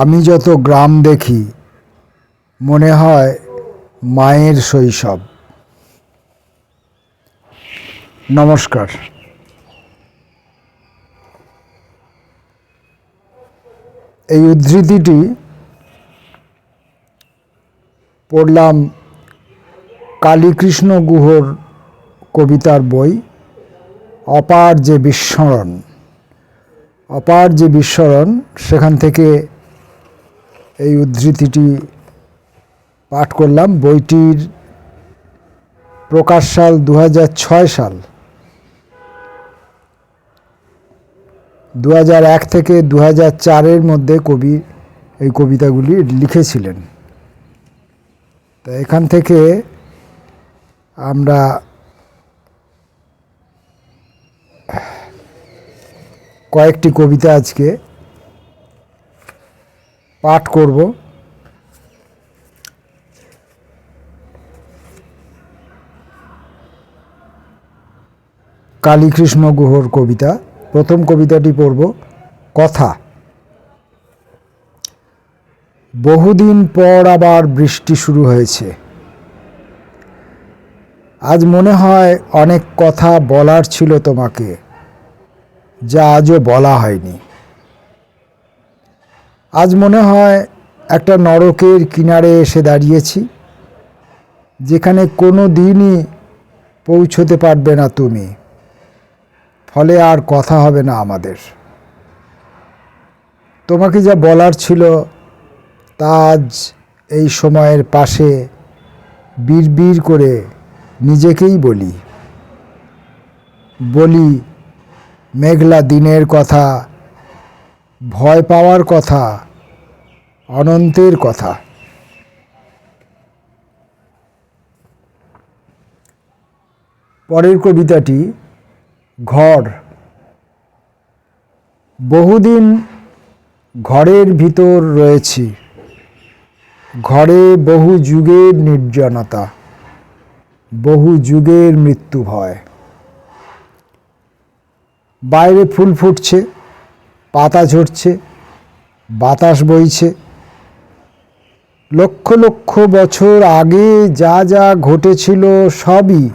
আমি যত গ্রাম দেখি, মনে হয় মায়ের শৈশব। নমস্কার। এই উদ্ধৃতিটি পড়লাম কালীকৃষ্ণ গুহর কবিতার বই, অপার যে বিস্মরণ অপার যে বিস্মরণ সেখান থেকে এই উদ্ধৃতিটি পাঠ করলাম। বইটির প্রকাশ সাল দু হাজার ছয় সাল। দু এক থেকে দু চারের মধ্যে কবি এই কবিতাগুলি লিখেছিলেন। তা এখান থেকে আমরা কয়েকটি কবিতা আজকে পাঠ করব। কালীকৃষ্ণ গুহর কবিতা। প্রথম কবিতাটি পড়ব, কথা। বহুদিন পর আবার বৃষ্টি শুরু হয়েছে। আজ মনে হয় অনেক কথা বলার ছিল তোমাকে, যা আজও বলা হয়নি। আজ মনে হয় একটা নরকের কিনারে এসে দাঁড়িয়েছি, যেখানে কোনো দিনই পৌঁছতে পারবে না তুমি। ফলে আর কথা হবে না আমাদের। তোমাকে যা বলার ছিল, তা আজ এই সময়ের পাশে বীর করে নিজেকেই বলি। বলি, মেঘলা দিনের কথা, ভয় পাওয়ার কথা অনন্তের কথা। পরের কবিতাটি, ঘর। বহুদিন ঘরের ভিতর রয়েছি। ঘরে বহু যুগের নির্জনতা, বহু যুগের মৃত্যু ভয়। বাইরে ফুল ফুটছে, পাতা ঝরছে, বাতাস বইছে লক্ষ লক্ষ বছর আগে যা যা ঘটেছিল সবই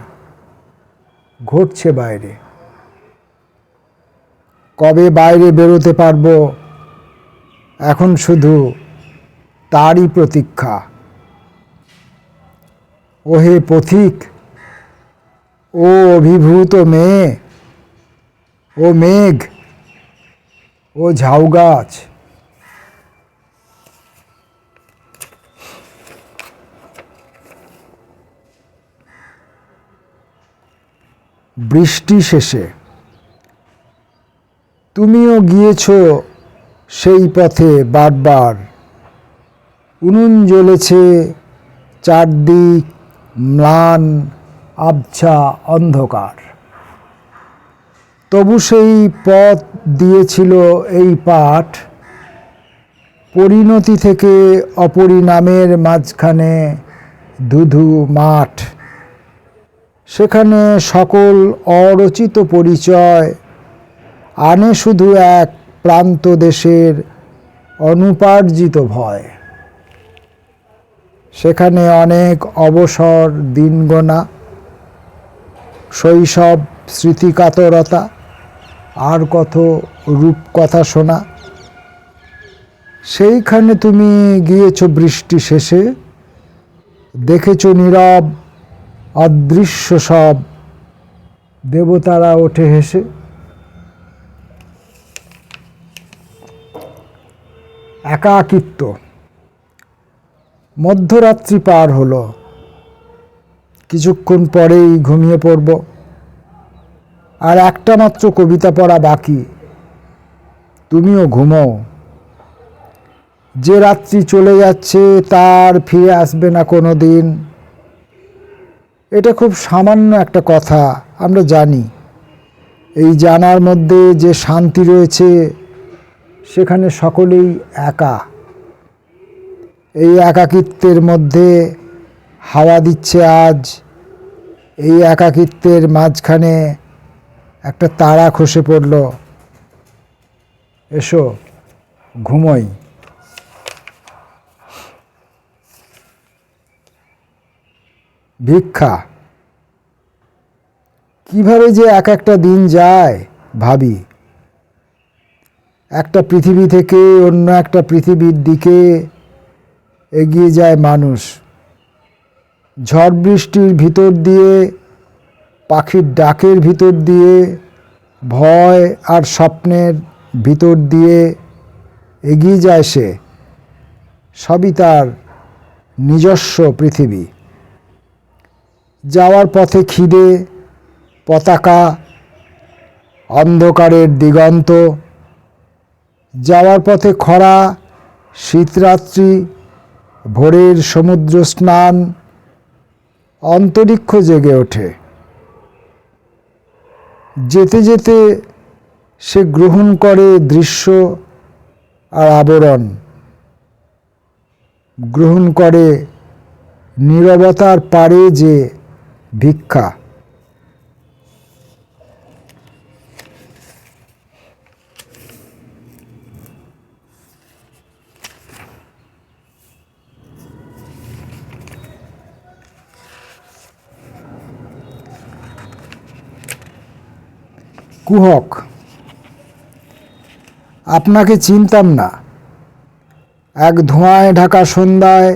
ঘটছে বাইরে। কবে বাইরে বেরোতে পারব? এখন শুধু তারই প্রতীক্ষা। ওহে পথিক, ও অভিভূত মেয়ে, ও মেঘ, ও ঝাউ গাছ বৃষ্টি শেষে। তুমিও গিয়েছ সেই পথে বারবার। উনুন জ্বলেছে চারদিক ম্লান, আবছা অন্ধকার। তবু সেই পথ দিয়েছিল এই পাঠ। পরিণতি থেকে অপরিণামের মাঝখানে ধুধু মাঠ। সেখানে সকল অরচিত পরিচয় আনে শুধু এক প্রান্ত দেশের অনুপার্জিত ভয়। সেখানে অনেক অবসর দিন গোনা শৈশব, স্মৃতিকাতরতা, আর কত রূপকথা শোনা। সেইখানে তুমি গিয়েছ বৃষ্টি শেষে, দেখেছ নীরব অদৃশ্য সব। দেবতারা ওঠে হেসে। একাকিত্ব। মধ্যরাত্রি পার হলো। কিছুক্ষণ পরেই ঘুমিয়ে পড়ব। আর একটা মাত্র কবিতা পড়া বাকি। তুমিও ঘুমো। যে রাত্রি চলে যাচ্ছে, তার ফিরে আসবে না কোনো দিন। এটা খুব সামান্য একটা কথা, আমরা জানি। এই জানার মধ্যে যে শান্তি রয়েছে, সেখানে সকলেই একা। এই একাকিত্বের মধ্যে হাওয়া দিচ্ছে আজ। এই একাকিত্বের মাঝখানে একটা তারা খসে পড়ল। এসো, ঘুমোই। ভিক্ষা। কীভাবে যে এক একটা দিন যায় ভাবি। একটা পৃথিবী থেকে অন্য একটা পৃথিবীর দিকে এগিয়ে যায় মানুষ। ঝড় বৃষ্টির ভিতর দিয়ে, পাখির ডাকের ভিতর দিয়ে, ভয় আর স্বপ্নের ভিতর দিয়ে এগিয়ে যায় সে। সবই তার নিজস্ব পৃথিবী। যাওয়ার পথে খিদে, পতাকা, অন্ধকারের দিগন্ত, যাওয়ার পথে খরা, শীতরাত্রি, ভোরের সমুদ্র স্নান, অন্তরিক্ষ জেগে ওঠে। যেতে যেতে সে গ্রহণ করে দৃশ্য আর আবরণ। গ্রহণ করে নীরবতার পারে যে ভিক্ষা। কুহক, আপনাকে চিনতাম না। এক ধোঁয়ায় ঢাকা সন্ধ্যায়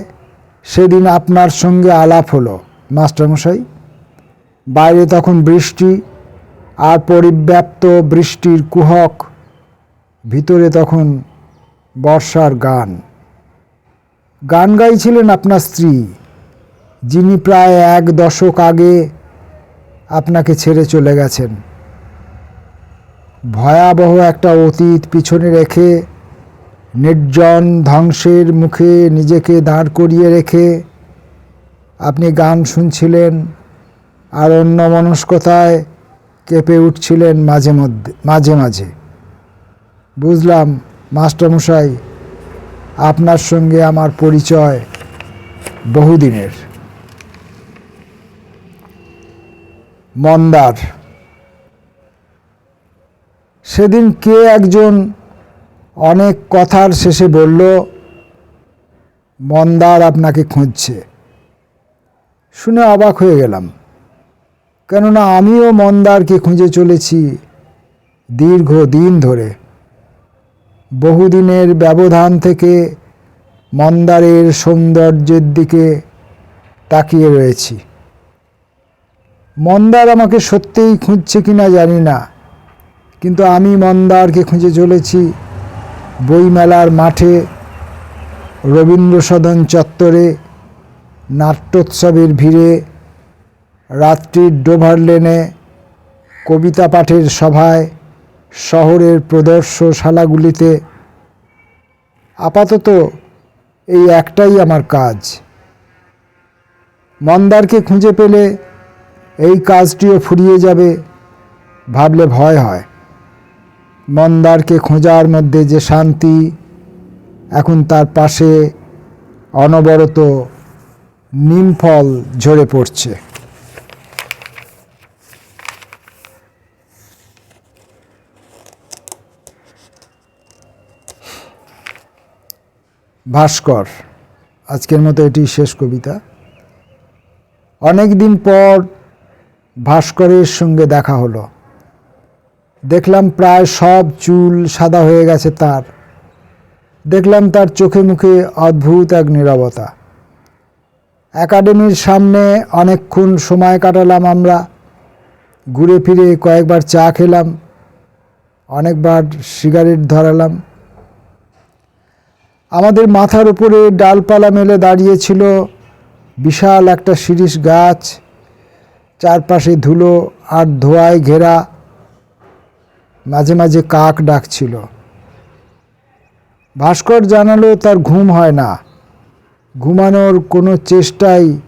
সেদিন আপনার সঙ্গে আলাপ হলো। মাস্টারমশাই? বাইরে তখন বৃষ্টি আর পরিব্যাপ্ত বৃষ্টির কুহক, ভিতরে তখন বর্ষার গান। গান গাইছিলেন আপনার স্ত্রী, যিনি প্রায় এক দশক আগে আপনাকে ছেড়ে চলে গেছেন। ভয়াবহ একটা অতীত পিছনে রেখে, নির্জন ধ্বংসের মুখে নিজেকে দাঁড় করিয়ে রেখে আপনি গান শুনছিলেন। আর অন্য মনস্কতায় কেঁপে উঠছিলেন মাঝে মধ্যে, মাঝে মাঝে। বুঝলাম, মাস্টারমশাই, আপনার সঙ্গে আমার পরিচয় বহুদিনের। মন্দার। সেদিন কে একজন অনেক কথার শেষে বলল, মন্দার আপনাকে খুঁজছে। শুনে অবাক হয়ে গেলাম। কেননা আমিও মন্দারকে খুঁজে চলেছি দীর্ঘ দিন ধরে। বহুদিনের ব্যবধান থেকে মন্দারের সৌন্দর্যের দিকে তাকিয়ে রয়েছি। মন্দার আমাকে সত্যিই খুঁজছে কিনা জানি না, কিন্তু আমি মন্দারকে খুঁজে চলেছি বইমেলার মাঠে, রবীন্দ্রসদন চত্বরে, নাট্যোৎসবের ভিড়ে রাত্রির ডোভার লেনে, কবিতা পাঠের সভায়, শহরের প্রদর্শনশালাগুলিতে আপাতত এই একটাই আমার কাজ। মন্দারকে খুঁজে পেলে এই কাজটিও ফুরিয়ে যাবে ভাবলে ভয় হয়। মন্দারকে খোঁজার মধ্যে যে শান্তি, এখন তার পাশে অনবরত নিমফল ঝরে পড়ছে। ভাস্কর, আজকের মতো এটি শেষ কবিতা। অনেক দিন পর ভাস্করের সঙ্গে দেখা হলো। দেখলাম প্রায় সব চুল সাদা হয়ে গেছে তার। দেখলাম তার চোখে মুখে অদ্ভুত এক নীরবতা। একাডেমির সামনে অনেকক্ষণ সময় কাটালাম আমরা। ঘুরে ফিরে কয়েকবার চা খেলাম। অনেকবার সিগারেট ধরালাম। আমাদের মাথার উপরে ডালপালা মেলে দাঁড়িয়েছিল বিশাল একটা শিরিষ গাছ, চারপাশে ধুলো আর ধোয়ায় ঘেরা মাঝে মাঝে কাক ডাকছিল। ভাস্কর জানালো, তার ঘুম হয় না। ঘুমানোর কোনো চেষ্টাই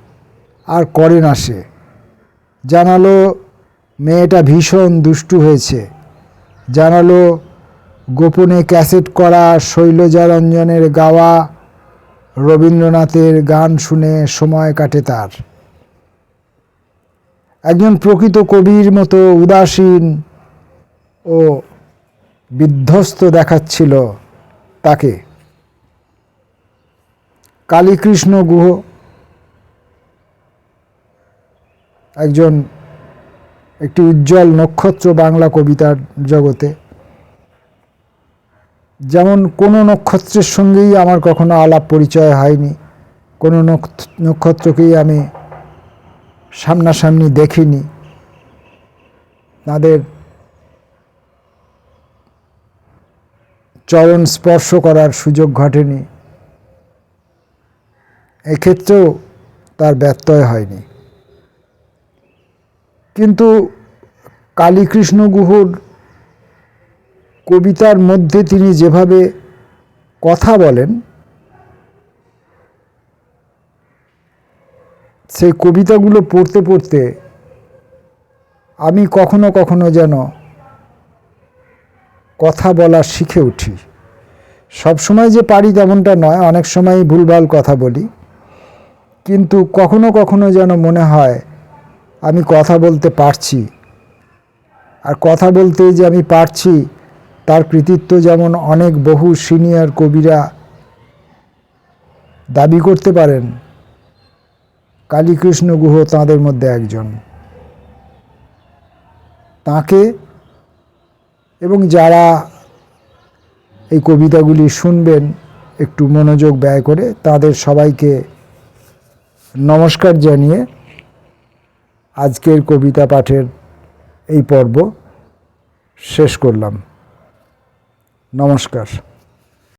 আর করে না সে। জানালো, মেয়েটা ভীষণ দুষ্টু হয়েছে। জানালো গোপনে ক্যাসেট করা শৈলজা রঞ্জনের গাওয়া রবীন্দ্রনাথের গান শুনে সময় কাটে তার। একজন প্রকৃত কবির মতো উদাসীন ও বিধ্বস্ত দেখাচ্ছিল তাকে। কালীকৃষ্ণ গুহ একজন একটি উজ্জ্বল নক্ষত্র বাংলা কবিতার জগতে যেমন কোনো নক্ষত্রের সঙ্গেই আমার কখনো আলাপ পরিচয় হয়নি, কোনো নক্ষ- নক্ষত্রকেই আমি সামনাসামনি দেখিনি। তাদের চরণ স্পর্শ করার সুযোগ ঘটেনি। এক্ষেত্রেও তার ব্যত্যয় হয়নি। কিন্তু কালীকৃষ্ণ গুহর কবিতার মধ্যে তিনি যেভাবে কথা বলেন, সেই কবিতাগুলো পড়তে পড়তে আমি কখনো কখনো যেন কথা বলা শিখে উঠি। সব সময় যে পারি তেমনটা নয়, অনেক সময় ভুলভাল কথা বলি। কিন্তু কখনো কখনো যেন মনে হয়, আমি কথা বলতে পারছি। আর কথা বলতে যে আমি পারছি তার কৃতিত্ব যেমন অনেক বহু সিনিয়র কবিরা দাবি করতে পারেন। কালীকৃষ্ণ গুহ তাঁদের মধ্যে একজন। তাকে এবং যারা এই কবিতাগুলি শুনবেন, একটু মনোযোগ ব্যয় করে তাদের সবাইকে নমস্কার জানিয়ে আজকের কবিতা পাঠের এই পর্ব শেষ করলাম। নমস্কার।